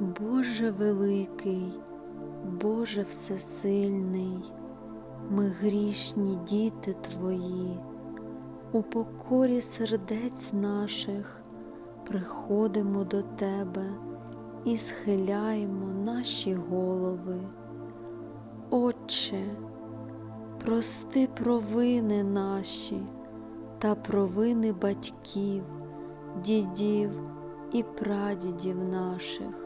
Боже великий, Боже всесильний, ми грішні діти Твої, у покорі сердець наших приходимо до Тебе і схиляємо наші голови. Отче, прости провини наші та провини батьків, дідів і прадідів наших.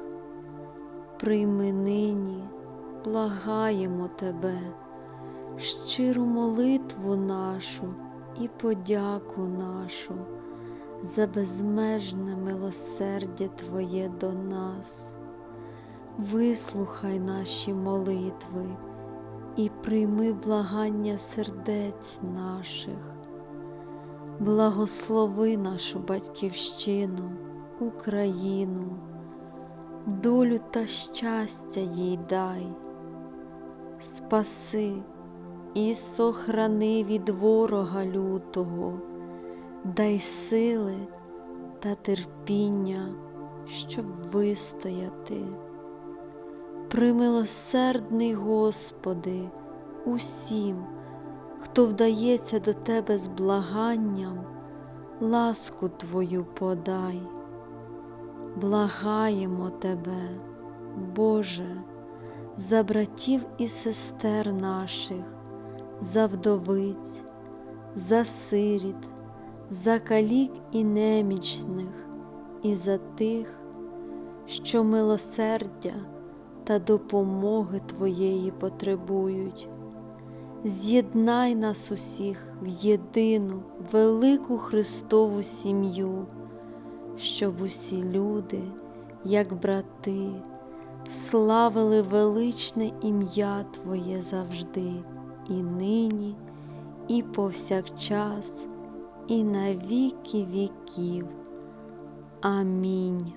Прийми нині, благаємо Тебе, щиру молитву нашу і подяку нашу за безмежне милосердя Твоє до нас. Вислухай наші молитви і прийми благання сердець наших. Благослови нашу батьківщину, Україну, долю та щастя їй дай, спаси і сохрани від ворога лютого, дай сили та терпіння, щоб вистояти. Примилосердний Господи, усім, хто вдається до Тебе з благанням, ласку Твою подай. Благаємо Тебе, Боже, за братів і сестер наших, за вдовиць, за сиріт, за калік і немічних, і за тих, що милосердя та допомоги Твоєї потребують. З'єднай нас усіх в єдину велику Христову сім'ю, щоб усі люди, як брати, славили величне ім'я Твоє завжди, і нині, і повсякчас, і на віки віків. Амінь.